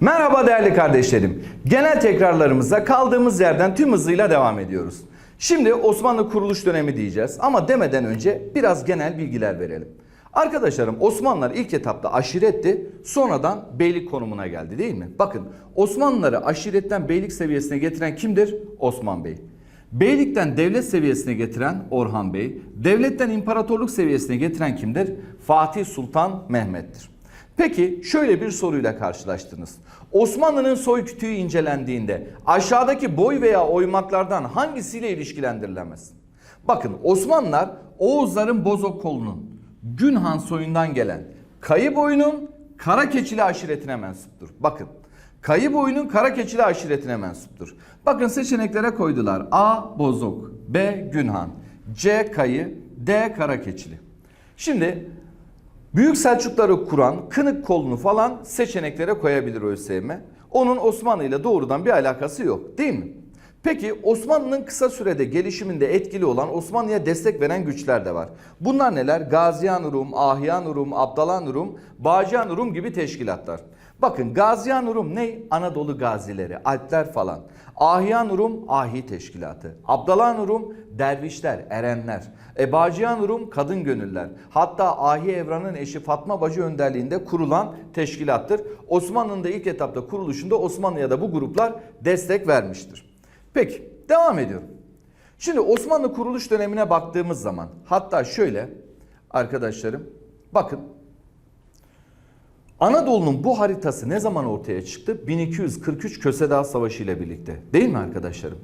Merhaba değerli kardeşlerim. Genel tekrarlarımıza kaldığımız yerden tüm hızıyla devam ediyoruz. Şimdi Osmanlı kuruluş dönemi diyeceğiz ama demeden önce biraz genel bilgiler verelim. Arkadaşlarım Osmanlılar ilk etapta aşiretti sonradan beylik konumuna geldi değil mi? Bakın Osmanlıları aşiretten beylik seviyesine getiren kimdir? Osman Bey. Beylikten devlet seviyesine getiren Orhan Bey, devletten imparatorluk seviyesine getiren kimdir? Fatih Sultan Mehmet'tir. Peki şöyle bir soruyla karşılaştınız. Osmanlı'nın soy kütüğü incelendiğinde aşağıdaki boy veya oymaklardan hangisiyle ilişkilendirilemez? Bakın Osmanlılar Oğuzların Bozok kolunun Günhan soyundan gelen Kayı boyunun Kara Keçili aşiretine mensuptur. Bakın Kayı boyunun Kara Keçili aşiretine mensuptur. Bakın seçeneklere koydular. A. Bozok B. Günhan C. Kayı D. Kara Keçili. Şimdi Büyük Selçukları kuran Kınık kolunu falan seçeneklere koyabilir ÖSYM. Onun Osmanlı ile doğrudan bir alakası yok değil mi? Peki Osmanlı'nın kısa sürede gelişiminde etkili olan Osmanlı'ya destek veren güçler de var. Bunlar neler? Gaziyan Rum, Ahyan Rum, Abdalan Rum, Bağcan Rum gibi teşkilatlar. Bakın Gaziyan Rum ne? Anadolu gazileri, Alpler falan. Ahyan Rum Ahi Teşkilatı. Abdalan Rum dervişler, erenler. Ebaciyan Rum kadın gönüller. Hatta Ahi Evran'ın eşi Fatma Bacı önderliğinde kurulan teşkilattır. Osmanlı'nın da ilk etapta kuruluşunda Osmanlı'ya da bu gruplar destek vermiştir. Peki devam ediyorum. Şimdi Osmanlı kuruluş dönemine baktığımız zaman hatta şöyle arkadaşlarım bakın Anadolu'nun bu haritası ne zaman ortaya çıktı? 1243 Köse Savaşı ile birlikte. Değil mi arkadaşlarım?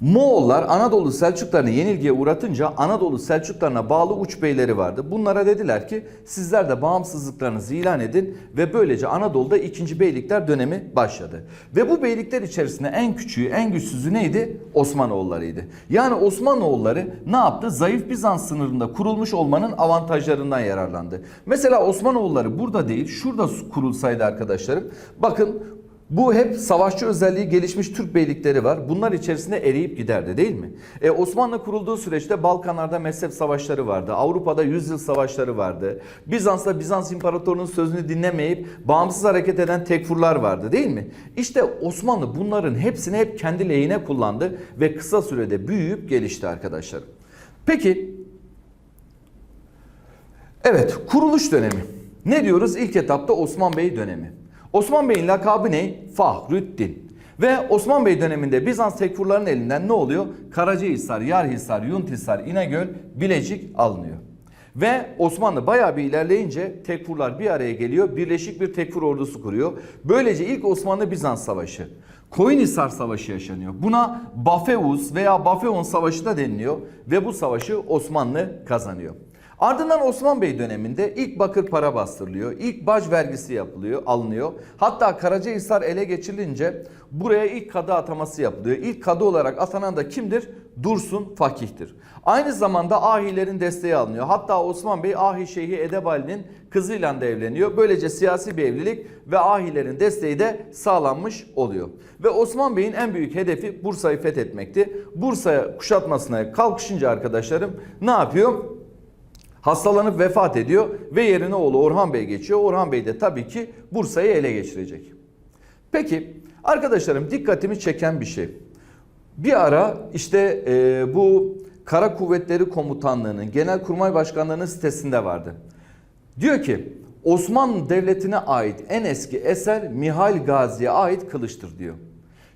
Moğollar Anadolu Selçuklarını yenilgiye uğratınca Anadolu Selçuklarına bağlı uç beyleri vardı. Bunlara dediler ki sizler de bağımsızlıklarınızı ilan edin ve böylece Anadolu'da 2. Beylikler dönemi başladı. Ve bu beylikler içerisinde en küçüğü, en güçsüzü neydi? Osmanoğullarıydı. Yani Osmanoğulları ne yaptı? Zayıf Bizans sınırında kurulmuş olmanın avantajlarından yararlandı. Mesela Osmanoğulları burada değil, şurada kurulsaydı arkadaşlarım. Bakın bu hep savaşçı özelliği gelişmiş Türk beylikleri var. Bunlar içerisinde eriyip giderdi değil mi? E, Osmanlı kurulduğu süreçte Balkanlarda mezhep savaşları vardı. Avrupa'da yüzyıl savaşları vardı. Bizans'ta Bizans İmparatorluğu'nun sözünü dinlemeyip bağımsız hareket eden tekfurlar vardı değil mi? İşte Osmanlı bunların hepsini hep kendi lehine kullandı ve kısa sürede büyüyüp gelişti arkadaşlar. Peki Evet kuruluş dönemi. Ne diyoruz? İlk etapta Osman Bey dönemi. Osman Bey'in lakabı ne? Fahrüddin. Ve Osman Bey döneminde Bizans tekfurlarının elinden ne oluyor? Karacahisar, Yarhisar, Yuntisar, İnegöl, Bilecik alınıyor. Ve Osmanlı bayağı bir ilerleyince tekfurlar bir araya geliyor. Birleşik bir tekfur ordusu kuruyor. Böylece ilk Osmanlı-Bizans savaşı. Koyunhisar Savaşı yaşanıyor. Buna Bafeus veya Bafeon Savaşı da deniliyor. Ve bu savaşı Osmanlı kazanıyor. Ardından Osman Bey döneminde ilk bakır para bastırılıyor. İlk bac vergisi yapılıyor, alınıyor. Hatta Karacahisar ele geçirilince buraya ilk kadı ataması yapılıyor. İlk kadı olarak atanan da kimdir? Dursun Fakih'tir. Aynı zamanda Ahilerin desteği alınıyor. Hatta Osman Bey Ahi Şeyhi Edebali'nin kızıyla da evleniyor. Böylece siyasi bir evlilik ve Ahilerin desteği de sağlanmış oluyor. Ve Osman Bey'in en büyük hedefi Bursa'yı fethetmekti. Bursa'ya kuşatmasına kalkışınca arkadaşlarım ne yapıyor? Hastalanıp vefat ediyor ve yerine oğlu Orhan Bey geçiyor. Orhan Bey de tabii ki Bursa'yı ele geçirecek. Peki arkadaşlarım dikkatimi çeken bir şey. Bir ara işte e, bu Kara Kuvvetleri Komutanlığı'nın Genelkurmay Başkanlığı'nın sitesinde vardı. Diyor ki Osmanlı Devleti'ne ait en eski eser Mihail Gazi'ye ait kılıçtır diyor.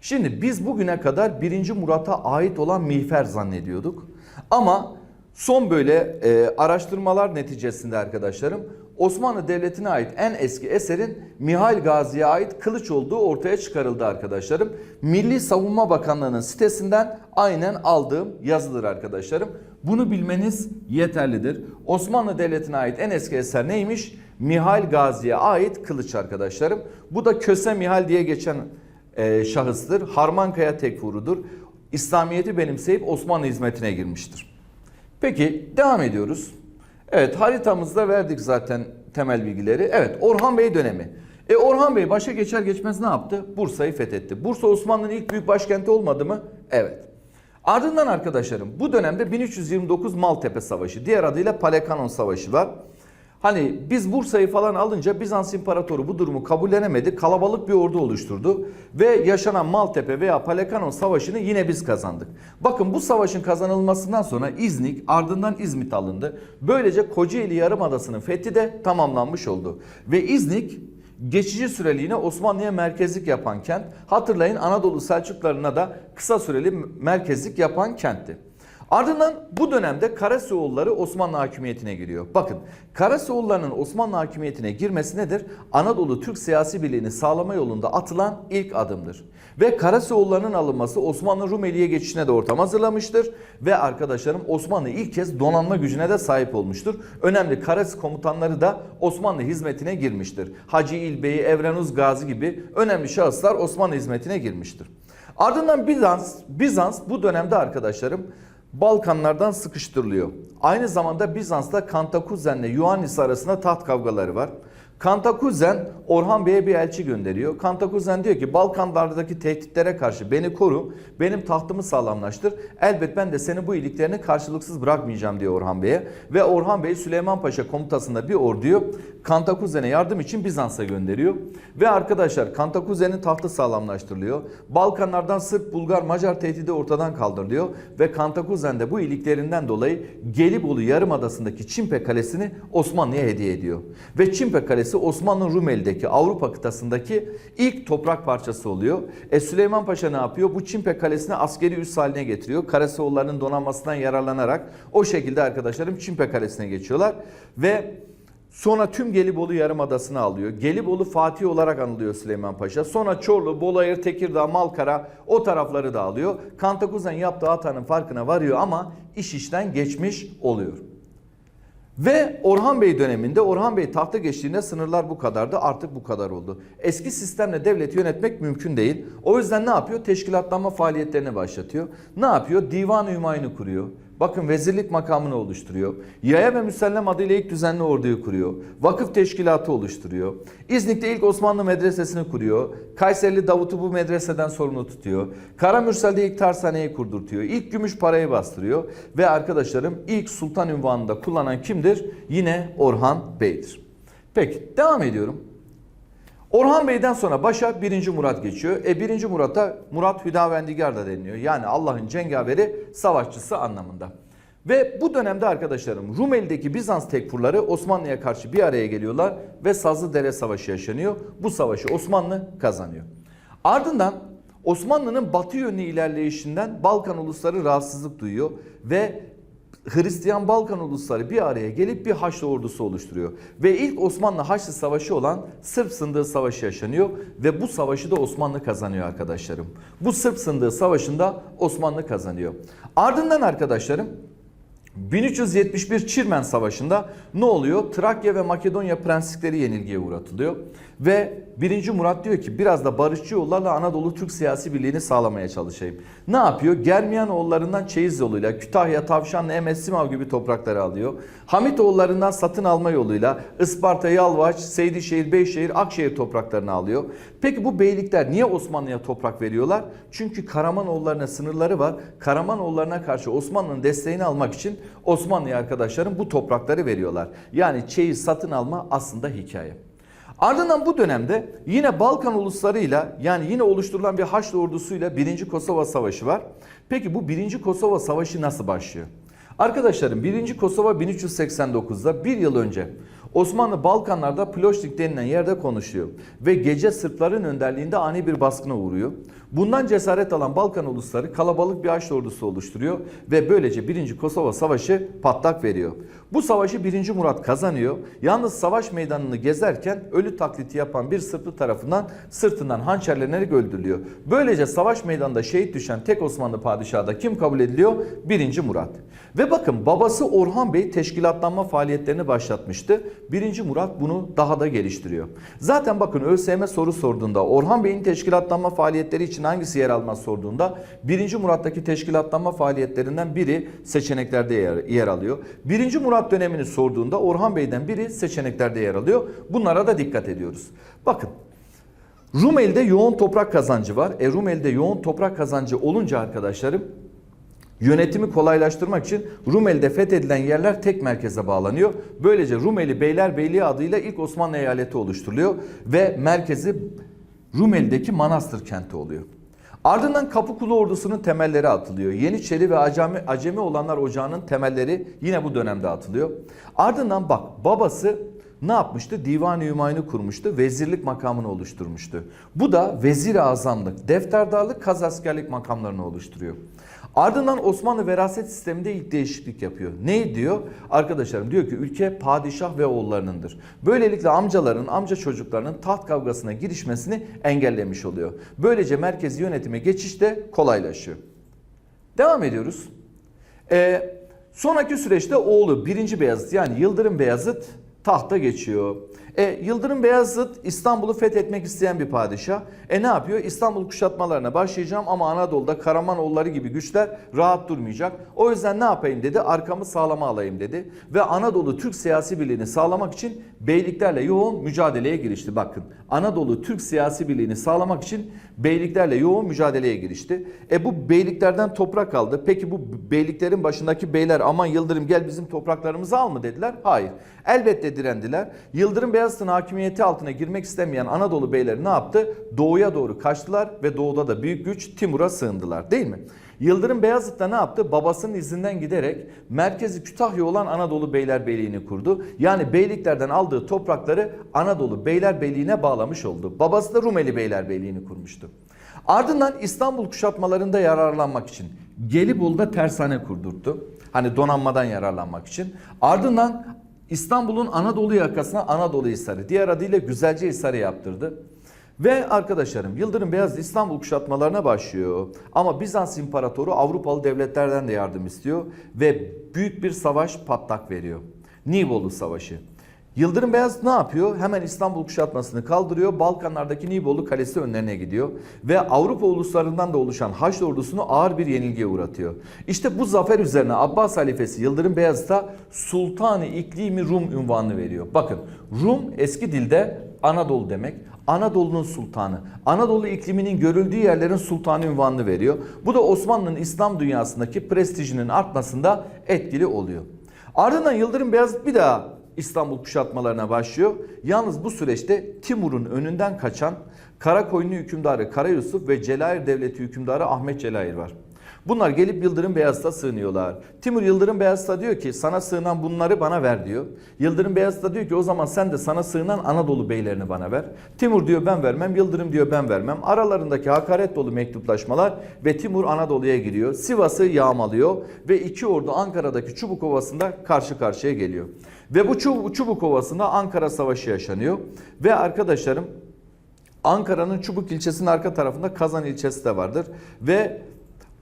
Şimdi biz bugüne kadar 1. Murat'a ait olan miğfer zannediyorduk. Ama Son böyle e, araştırmalar neticesinde arkadaşlarım Osmanlı Devleti'ne ait en eski eserin Mihail Gazi'ye ait kılıç olduğu ortaya çıkarıldı arkadaşlarım. Milli Savunma Bakanlığı'nın sitesinden aynen aldığım yazılır arkadaşlarım. Bunu bilmeniz yeterlidir. Osmanlı Devleti'ne ait en eski eser neymiş? Mihail Gazi'ye ait kılıç arkadaşlarım. Bu da Köse Mihal diye geçen e, şahıstır. Harmankaya tekfurudur. İslamiyet'i benimseyip Osmanlı hizmetine girmiştir. Peki devam ediyoruz. Evet haritamızda verdik zaten temel bilgileri. Evet Orhan Bey dönemi. E Orhan Bey başa geçer geçmez ne yaptı? Bursa'yı fethetti. Bursa Osmanlı'nın ilk büyük başkenti olmadı mı? Evet. Ardından arkadaşlarım bu dönemde 1329 Maltepe Savaşı diğer adıyla Palekanon Savaşı var. Hani biz Bursa'yı falan alınca Bizans İmparatoru bu durumu kabullenemedi. Kalabalık bir ordu oluşturdu. Ve yaşanan Maltepe veya Palekanon Savaşı'nı yine biz kazandık. Bakın bu savaşın kazanılmasından sonra İznik ardından İzmit alındı. Böylece Kocaeli Yarımadası'nın fethi de tamamlanmış oldu. Ve İznik geçici süreliğine Osmanlı'ya merkezlik yapan kent. Hatırlayın Anadolu Selçuklarına da kısa süreli merkezlik yapan kentti. Ardından bu dönemde Karasioğulları Osmanlı hakimiyetine giriyor. Bakın Karasioğullarının Osmanlı hakimiyetine girmesi nedir? Anadolu Türk siyasi birliğini sağlama yolunda atılan ilk adımdır. Ve Karasioğullarının alınması Osmanlı Rumeli'ye geçişine de ortam hazırlamıştır. Ve arkadaşlarım Osmanlı ilk kez donanma gücüne de sahip olmuştur. Önemli Karas komutanları da Osmanlı hizmetine girmiştir. Hacı İlbey, Evrenuz Gazi gibi önemli şahıslar Osmanlı hizmetine girmiştir. Ardından Bizans, Bizans bu dönemde arkadaşlarım Balkanlardan sıkıştırılıyor. Aynı zamanda Bizans'ta Kantakuzen'le Ioannis arasında taht kavgaları var. Kantakuzen Orhan Bey'e bir elçi gönderiyor. Kantakuzen diyor ki Balkanlardaki tehditlere karşı beni koru, benim tahtımı sağlamlaştır. Elbet ben de seni bu iyiliklerini karşılıksız bırakmayacağım diyor Orhan Bey'e. Ve Orhan Bey Süleyman Paşa komutasında bir orduyu Kantakuzen'e yardım için Bizans'a gönderiyor. Ve arkadaşlar Kantakuzen'in tahtı sağlamlaştırılıyor. Balkanlardan Sırp, Bulgar, Macar tehdidi ortadan kaldırılıyor. Ve Kantakuzen de bu iyiliklerinden dolayı Gelibolu Yarımadası'ndaki Çimpe Kalesi'ni Osmanlı'ya hediye ediyor. Ve Çimpe Kalesi Osmanlı Rumeli'deki Avrupa kıtasındaki ilk toprak parçası oluyor. E Süleyman Paşa ne yapıyor? Bu Çimpe Kalesi'ni askeri üs haline getiriyor. Karasoğullarının donanmasından yararlanarak o şekilde arkadaşlarım Çimpe Kalesi'ne geçiyorlar. Ve Sonra tüm Gelibolu Yarımadası'nı alıyor. Gelibolu Fatih olarak anılıyor Süleyman Paşa. Sonra Çorlu, Bolayır, Tekirdağ, Malkara o tarafları da alıyor. Kantakuzen yaptığı hatanın farkına varıyor ama iş işten geçmiş oluyor. Ve Orhan Bey döneminde Orhan Bey tahta geçtiğinde sınırlar bu kadardı artık bu kadar oldu. Eski sistemle devleti yönetmek mümkün değil. O yüzden ne yapıyor? Teşkilatlanma faaliyetlerini başlatıyor. Ne yapıyor? Divan-ı kuruyor. Bakın vezirlik makamını oluşturuyor. Yaya ve Müsellem adıyla ilk düzenli orduyu kuruyor. Vakıf teşkilatı oluşturuyor. İznik'te ilk Osmanlı medresesini kuruyor. Kayserili Davut'u bu medreseden sorumlu tutuyor. Karamürsel'de ilk tersaneyi kurdurtuyor. İlk gümüş parayı bastırıyor. Ve arkadaşlarım ilk sultan ünvanını da kullanan kimdir? Yine Orhan Bey'dir. Peki devam ediyorum. Orhan Bey'den sonra başa 1. Murat geçiyor. E 1. Murat'a Murat Hüdavendigar da deniliyor. Yani Allah'ın cengaveri savaşçısı anlamında. Ve bu dönemde arkadaşlarım Rumeli'deki Bizans tekfurları Osmanlı'ya karşı bir araya geliyorlar ve Sazlıdere Savaşı yaşanıyor. Bu savaşı Osmanlı kazanıyor. Ardından Osmanlı'nın batı yönlü ilerleyişinden Balkan ulusları rahatsızlık duyuyor ve Hristiyan Balkan ulusları bir araya gelip bir Haçlı ordusu oluşturuyor. Ve ilk Osmanlı Haçlı Savaşı olan Sırp Sındığı Savaşı yaşanıyor ve bu savaşı da Osmanlı kazanıyor arkadaşlarım. Bu Sırp Sındığı Savaşı'nda Osmanlı kazanıyor. Ardından arkadaşlarım 1371 Çirmen Savaşı'nda ne oluyor? Trakya ve Makedonya prenslikleri yenilgiye uğratılıyor. Ve 1. Murat diyor ki biraz da barışçı yollarla Anadolu Türk siyasi birliğini sağlamaya çalışayım. Ne yapıyor? Germiyanoğullarından Çeyiz yoluyla Kütahya, Tavşanlı, Emes, Simav gibi toprakları alıyor. Hamitoğullarından satın alma yoluyla Isparta, Yalvaç, Seydişehir, Beyşehir, Akşehir topraklarını alıyor. Peki bu beylikler niye Osmanlı'ya toprak veriyorlar? Çünkü Karamanoğullarına sınırları var. Karamanoğullarına karşı Osmanlı'nın desteğini almak için Osmanlı'ya arkadaşlarım bu toprakları veriyorlar. Yani çeyiz satın alma aslında hikaye. Ardından bu dönemde yine Balkan uluslarıyla yani yine oluşturulan bir Haçlı ordusuyla 1. Kosova Savaşı var. Peki bu 1. Kosova Savaşı nasıl başlıyor? Arkadaşlarım 1. Kosova 1389'da bir yıl önce Osmanlı Balkanlarda Ploşnik denilen yerde konuşuyor ve gece Sırpların önderliğinde ani bir baskına uğruyor. Bundan cesaret alan Balkan ulusları kalabalık bir Haçlı ordusu oluşturuyor ve böylece 1. Kosova Savaşı patlak veriyor. Bu savaşı 1. Murat kazanıyor. Yalnız savaş meydanını gezerken ölü taklidi yapan bir Sırplı tarafından sırtından hançerlenerek öldürülüyor. Böylece savaş meydanında şehit düşen tek Osmanlı padişahı da kim kabul ediliyor? 1. Murat. Ve bakın babası Orhan Bey teşkilatlanma faaliyetlerini başlatmıştı. 1. Murat bunu daha da geliştiriyor. Zaten bakın ÖSYM soru sorduğunda Orhan Bey'in teşkilatlanma faaliyetleri için hangisi yer almaz sorduğunda 1. Murat'taki teşkilatlanma faaliyetlerinden biri seçeneklerde yer, yer alıyor. 1. Murat dönemini sorduğunda Orhan Bey'den biri seçeneklerde yer alıyor. Bunlara da dikkat ediyoruz. Bakın Rumeli'de yoğun toprak kazancı var. E Rumeli'de yoğun toprak kazancı olunca arkadaşlarım Yönetimi kolaylaştırmak için Rumeli'de fethedilen yerler tek merkeze bağlanıyor. Böylece Rumeli Beylerbeyliği adıyla ilk Osmanlı eyaleti oluşturuluyor ve merkezi Rumeli'deki Manastır kenti oluyor. Ardından Kapıkulu ordusunun temelleri atılıyor. Yeniçeri ve Acemi, Acemi olanlar ocağının temelleri yine bu dönemde atılıyor. Ardından bak babası ne yapmıştı? Divan-ı Hümayun'u kurmuştu. Vezirlik makamını oluşturmuştu. Bu da vezir-i azamlık, defterdarlık, kaz askerlik makamlarını oluşturuyor. Ardından Osmanlı veraset sisteminde ilk değişiklik yapıyor. Ne diyor? Arkadaşlarım diyor ki ülke padişah ve oğullarınındır. Böylelikle amcaların, amca çocuklarının taht kavgasına girişmesini engellemiş oluyor. Böylece merkezi yönetime geçiş de kolaylaşıyor. Devam ediyoruz. Ee, sonraki süreçte oğlu 1. Beyazıt yani Yıldırım Beyazıt tahta geçiyor. E, Yıldırım Beyazıt İstanbul'u fethetmek isteyen bir padişah. E ne yapıyor? İstanbul kuşatmalarına başlayacağım ama Anadolu'da Karamanoğulları gibi güçler rahat durmayacak. O yüzden ne yapayım dedi? Arkamı sağlama alayım dedi. Ve Anadolu Türk siyasi birliğini sağlamak için beyliklerle yoğun mücadeleye girişti. Bakın Anadolu Türk siyasi birliğini sağlamak için beyliklerle yoğun mücadeleye girişti. E bu beyliklerden toprak aldı. Peki bu beyliklerin başındaki beyler aman Yıldırım gel bizim topraklarımızı al mı dediler? Hayır. Elbette direndiler. Yıldırım Beyazıt'ın hakimiyeti altına girmek istemeyen Anadolu beyleri ne yaptı? Doğuya doğru kaçtılar ve doğuda da büyük güç Timur'a sığındılar değil mi? Yıldırım Beyazıt da ne yaptı? Babasının izinden giderek merkezi Kütahya olan Anadolu Beylerbeyliğini kurdu. Yani beyliklerden aldığı toprakları Anadolu Beylerbeyliğine bağlamış oldu. Babası da Rumeli Beylerbeyliğini kurmuştu. Ardından İstanbul kuşatmalarında yararlanmak için Gelibolu'da tersane kurdurttu. Hani donanmadan yararlanmak için. Ardından İstanbul'un Anadolu yakasına Anadolu Hisarı, diğer adıyla Güzelce Hisarı yaptırdı. Ve arkadaşlarım Yıldırım Beyazıt İstanbul kuşatmalarına başlıyor. Ama Bizans İmparatoru Avrupalı devletlerden de yardım istiyor ve büyük bir savaş patlak veriyor. Nibolu Savaşı. Yıldırım Beyazıt ne yapıyor? Hemen İstanbul kuşatmasını kaldırıyor. Balkanlardaki Nibolu Kalesi önlerine gidiyor. Ve Avrupa uluslarından da oluşan Haçlı ordusunu ağır bir yenilgiye uğratıyor. İşte bu zafer üzerine Abbas halifesi Yıldırım Beyazıt'a Sultanı İklimi Rum unvanını veriyor. Bakın Rum eski dilde Anadolu demek. Anadolu'nun sultanı. Anadolu ikliminin görüldüğü yerlerin sultanı unvanını veriyor. Bu da Osmanlı'nın İslam dünyasındaki prestijinin artmasında etkili oluyor. Ardından Yıldırım Beyazıt bir daha İstanbul kuşatmalarına başlıyor. Yalnız bu süreçte Timur'un önünden kaçan Karakoyunlu hükümdarı Kara Yusuf ve Celayir Devleti hükümdarı Ahmet Celayir var. Bunlar gelip Yıldırım Beyazıt'a sığınıyorlar. Timur Yıldırım Beyazıt'a diyor ki sana sığınan bunları bana ver diyor. Yıldırım Beyazıt da diyor ki o zaman sen de sana sığınan Anadolu beylerini bana ver. Timur diyor ben vermem, Yıldırım diyor ben vermem. Aralarındaki hakaret dolu mektuplaşmalar ve Timur Anadolu'ya giriyor. Sivas'ı yağmalıyor ve iki ordu Ankara'daki Çubuk Ovası'nda karşı karşıya geliyor. Ve bu Çubuk, Çubuk Ovası'nda Ankara Savaşı yaşanıyor. Ve arkadaşlarım Ankara'nın Çubuk ilçesinin arka tarafında Kazan ilçesi de vardır. Ve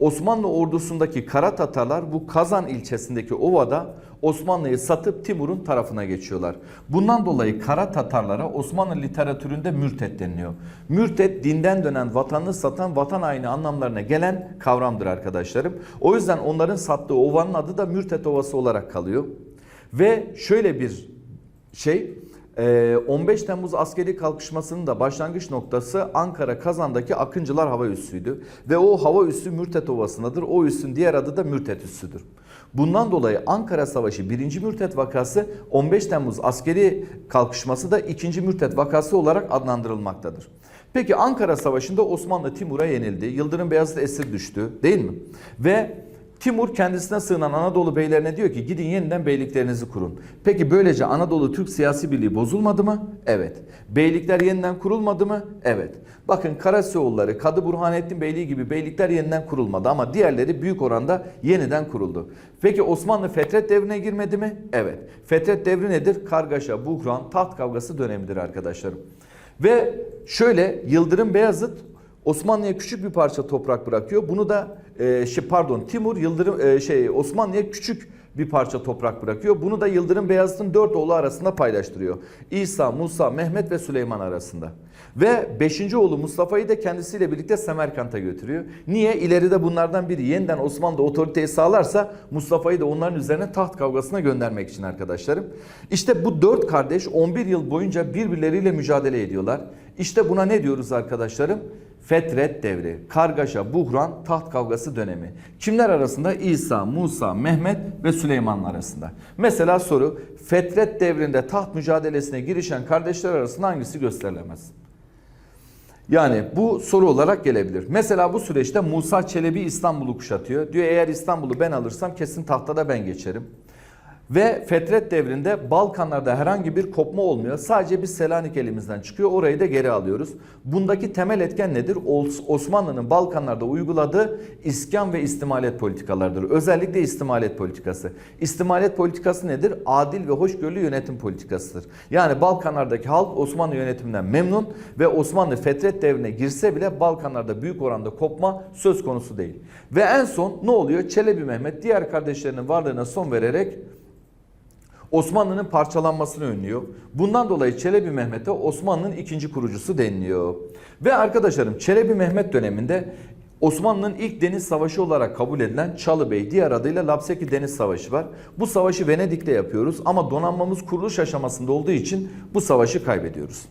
Osmanlı ordusundaki Kara Tatarlar bu Kazan ilçesindeki ovada Osmanlı'yı satıp Timur'un tarafına geçiyorlar. Bundan dolayı Kara Tatarlara Osmanlı literatüründe mürtet deniliyor. Mürtet dinden dönen vatanını satan vatan haini anlamlarına gelen kavramdır arkadaşlarım. O yüzden onların sattığı ovanın adı da Mürtet Ovası olarak kalıyor. Ve şöyle bir şey 15 Temmuz askeri kalkışmasının da başlangıç noktası Ankara Kazan'daki Akıncılar Hava Üssü'ydü. Ve o hava üssü Mürtet Ovası'ndadır. O üssün diğer adı da Mürtet Üssü'dür. Bundan dolayı Ankara Savaşı 1. Mürtet vakası 15 Temmuz askeri kalkışması da 2. Mürtet vakası olarak adlandırılmaktadır. Peki Ankara Savaşı'nda Osmanlı Timur'a yenildi. Yıldırım Beyazıt esir düştü değil mi? Ve Timur kendisine sığınan Anadolu beylerine diyor ki gidin yeniden beyliklerinizi kurun. Peki böylece Anadolu Türk siyasi birliği bozulmadı mı? Evet. Beylikler yeniden kurulmadı mı? Evet. Bakın Karasioğulları, Kadı Burhanettin Beyliği gibi beylikler yeniden kurulmadı ama diğerleri büyük oranda yeniden kuruldu. Peki Osmanlı Fetret devrine girmedi mi? Evet. Fetret devri nedir? Kargaşa, buhran, taht kavgası dönemidir arkadaşlarım. Ve şöyle Yıldırım Beyazıt Osmanlı'ya küçük bir parça toprak bırakıyor. Bunu da e, şey pardon Timur Yıldırım e, şey Osmanlı'ya küçük bir parça toprak bırakıyor. Bunu da Yıldırım Beyazıt'ın dört oğlu arasında paylaştırıyor. İsa, Musa, Mehmet ve Süleyman arasında. Ve beşinci oğlu Mustafa'yı da kendisiyle birlikte Semerkant'a götürüyor. Niye? İleride bunlardan biri yeniden Osmanlı'da otoriteyi sağlarsa Mustafa'yı da onların üzerine taht kavgasına göndermek için arkadaşlarım. İşte bu dört kardeş 11 yıl boyunca birbirleriyle mücadele ediyorlar. İşte buna ne diyoruz arkadaşlarım? Fetret devri, kargaşa, buhran, taht kavgası dönemi. Kimler arasında? İsa, Musa, Mehmet ve Süleyman arasında. Mesela soru, Fetret devrinde taht mücadelesine girişen kardeşler arasında hangisi gösterilemez? Yani bu soru olarak gelebilir. Mesela bu süreçte Musa Çelebi İstanbul'u kuşatıyor. Diyor eğer İstanbul'u ben alırsam kesin tahta da ben geçerim. Ve Fetret devrinde Balkanlarda herhangi bir kopma olmuyor. Sadece bir Selanik elimizden çıkıyor. Orayı da geri alıyoruz. Bundaki temel etken nedir? Os- Osmanlı'nın Balkanlarda uyguladığı iskan ve istimalet politikalarıdır. Özellikle istimalet politikası. İstimalet politikası nedir? Adil ve hoşgörülü yönetim politikasıdır. Yani Balkanlardaki halk Osmanlı yönetiminden memnun ve Osmanlı Fetret devrine girse bile Balkanlarda büyük oranda kopma söz konusu değil. Ve en son ne oluyor? Çelebi Mehmet diğer kardeşlerinin varlığına son vererek Osmanlı'nın parçalanmasını önlüyor. Bundan dolayı Çelebi Mehmet'e Osmanlı'nın ikinci kurucusu deniliyor. Ve arkadaşlarım Çelebi Mehmet döneminde Osmanlı'nın ilk deniz savaşı olarak kabul edilen Çalıbey, diğer adıyla Lapseki Deniz Savaşı var. Bu savaşı Venedik'te yapıyoruz ama donanmamız kuruluş aşamasında olduğu için bu savaşı kaybediyoruz.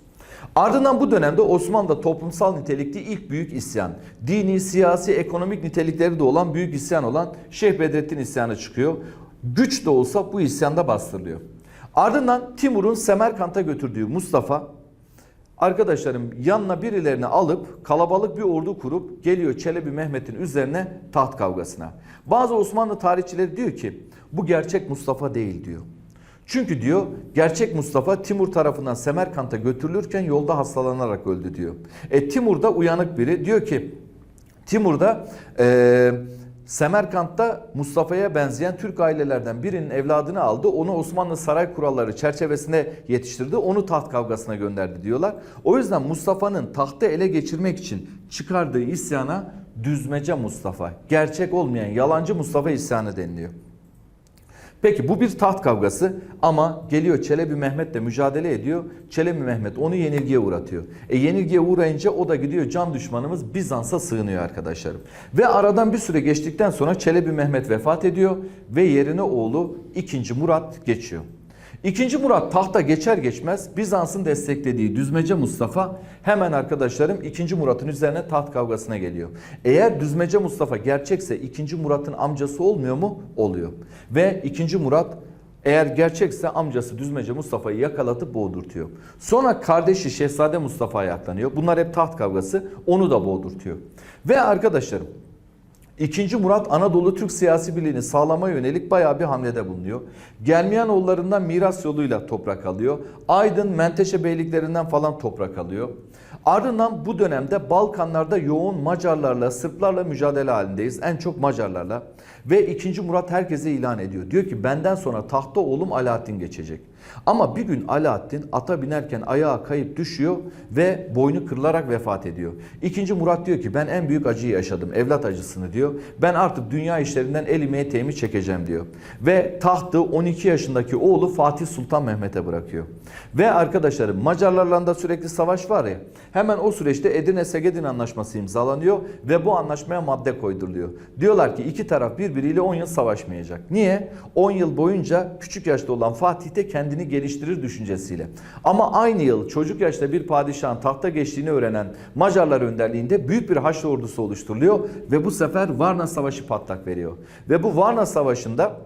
Ardından bu dönemde Osmanlı'da toplumsal nitelikli ilk büyük isyan, dini, siyasi, ekonomik nitelikleri de olan büyük isyan olan Şeyh Bedrettin isyanı çıkıyor. Güç de olsa bu isyanda bastırılıyor. Ardından Timur'un Semerkant'a götürdüğü Mustafa arkadaşlarım yanına birilerini alıp kalabalık bir ordu kurup geliyor Çelebi Mehmet'in üzerine taht kavgasına. Bazı Osmanlı tarihçileri diyor ki bu gerçek Mustafa değil diyor. Çünkü diyor gerçek Mustafa Timur tarafından Semerkant'a götürülürken yolda hastalanarak öldü diyor. E Timur da uyanık biri diyor ki Timur da eee Semerkant'ta Mustafa'ya benzeyen Türk ailelerden birinin evladını aldı. Onu Osmanlı saray kuralları çerçevesinde yetiştirdi. Onu taht kavgasına gönderdi diyorlar. O yüzden Mustafa'nın tahtı ele geçirmek için çıkardığı isyana düzmece Mustafa, gerçek olmayan yalancı Mustafa isyanı deniliyor. Peki bu bir taht kavgası ama geliyor Çelebi Mehmet de mücadele ediyor. Çelebi Mehmet onu yenilgiye uğratıyor. E yenilgiye uğrayınca o da gidiyor can düşmanımız Bizans'a sığınıyor arkadaşlarım. Ve aradan bir süre geçtikten sonra Çelebi Mehmet vefat ediyor ve yerine oğlu 2. Murat geçiyor. İkinci Murat tahta geçer geçmez Bizans'ın desteklediği Düzmece Mustafa hemen arkadaşlarım 2. Murat'ın üzerine taht kavgasına geliyor. Eğer Düzmece Mustafa gerçekse 2. Murat'ın amcası olmuyor mu? Oluyor. Ve 2. Murat eğer gerçekse amcası Düzmece Mustafa'yı yakalatıp boğdurtuyor. Sonra kardeşi Şehzade Mustafa ayaklanıyor. Bunlar hep taht kavgası. Onu da boğdurtuyor. Ve arkadaşlarım İkinci Murat Anadolu Türk siyasi birliğini sağlama yönelik bayağı bir hamlede bulunuyor. Gelmiyanoğullarından miras yoluyla toprak alıyor. Aydın, Menteşe beyliklerinden falan toprak alıyor. Ardından bu dönemde Balkanlarda yoğun Macarlarla, Sırplarla mücadele halindeyiz. En çok Macarlarla. Ve 2. Murat herkese ilan ediyor. Diyor ki benden sonra tahta oğlum Alaaddin geçecek. Ama bir gün Alaaddin ata binerken ayağa kayıp düşüyor ve boynu kırılarak vefat ediyor. İkinci Murat diyor ki ben en büyük acıyı yaşadım. Evlat acısını diyor. Ben artık dünya işlerinden elimi eteğimi çekeceğim diyor. Ve tahtı 12 yaşındaki oğlu Fatih Sultan Mehmet'e bırakıyor. Ve arkadaşlarım Macarlarla da sürekli savaş var ya. Hemen o süreçte Edirne-Segedin Anlaşması imzalanıyor ve bu anlaşmaya madde koyduruluyor. Diyorlar ki iki taraf birbiriyle 10 yıl savaşmayacak. Niye? 10 yıl boyunca küçük yaşta olan Fatih de kendini geliştirir düşüncesiyle. Ama aynı yıl çocuk yaşta bir padişahın tahta geçtiğini öğrenen Macarlar önderliğinde büyük bir Haçlı ordusu oluşturuluyor ve bu sefer Varna Savaşı patlak veriyor. Ve bu Varna Savaşı'nda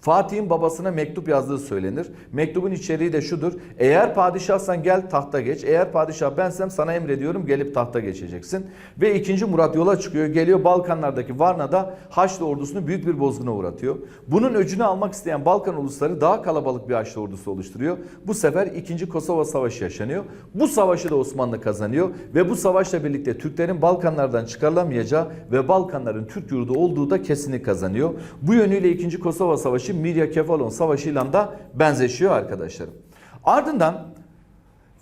Fatih'in babasına mektup yazdığı söylenir. Mektubun içeriği de şudur. Eğer padişahsan gel tahta geç. Eğer padişah bensem sana emrediyorum gelip tahta geçeceksin. Ve 2. Murat yola çıkıyor. Geliyor Balkanlardaki Varna'da Haçlı ordusunu büyük bir bozguna uğratıyor. Bunun öcünü almak isteyen Balkan ulusları daha kalabalık bir Haçlı ordusu oluşturuyor. Bu sefer 2. Kosova Savaşı yaşanıyor. Bu savaşı da Osmanlı kazanıyor. Ve bu savaşla birlikte Türklerin Balkanlardan çıkarılamayacağı ve Balkanların Türk yurdu olduğu da kesinlik kazanıyor. Bu yönüyle 2. Kosova Savaşı Mirya Kefalon Savaşı'yla da benzeşiyor arkadaşlarım. Ardından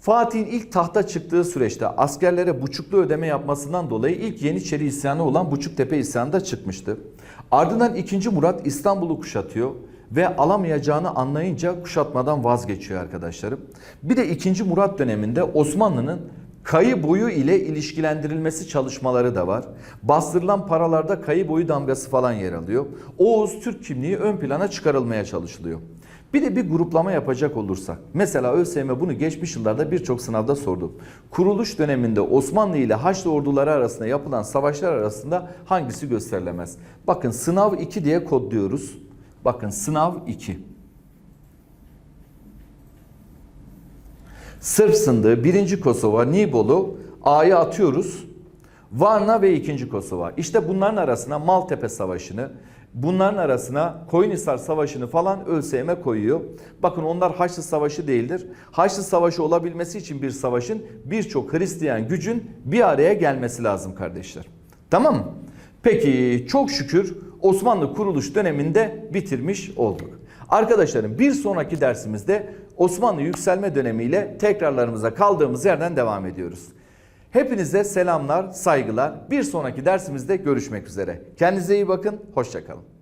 Fatih'in ilk tahta çıktığı süreçte askerlere buçuklu ödeme yapmasından dolayı ilk Yeniçeri isyanı olan Buçuktepe isyanı da çıkmıştı. Ardından 2. Murat İstanbul'u kuşatıyor ve alamayacağını anlayınca kuşatmadan vazgeçiyor arkadaşlarım. Bir de 2. Murat döneminde Osmanlı'nın kayı boyu ile ilişkilendirilmesi çalışmaları da var. Bastırılan paralarda kayı boyu damgası falan yer alıyor. Oğuz Türk kimliği ön plana çıkarılmaya çalışılıyor. Bir de bir gruplama yapacak olursak. Mesela ÖSYM bunu geçmiş yıllarda birçok sınavda sordu. Kuruluş döneminde Osmanlı ile Haçlı orduları arasında yapılan savaşlar arasında hangisi gösterilemez? Bakın sınav 2 diye kodluyoruz. Bakın sınav 2. Sırp Sındığı, 1. Kosova, Nibolu, A'yı atıyoruz. Varna ve 2. Kosova. İşte bunların arasına Maltepe Savaşı'nı, bunların arasına Koyunhisar Savaşı'nı falan ÖSYM koyuyor. Bakın onlar Haçlı Savaşı değildir. Haçlı Savaşı olabilmesi için bir savaşın birçok Hristiyan gücün bir araya gelmesi lazım kardeşler. Tamam mı? Peki çok şükür Osmanlı kuruluş döneminde bitirmiş olduk. Arkadaşlarım bir sonraki dersimizde Osmanlı yükselme dönemiyle tekrarlarımıza kaldığımız yerden devam ediyoruz. Hepinize selamlar, saygılar. Bir sonraki dersimizde görüşmek üzere. Kendinize iyi bakın, hoşçakalın.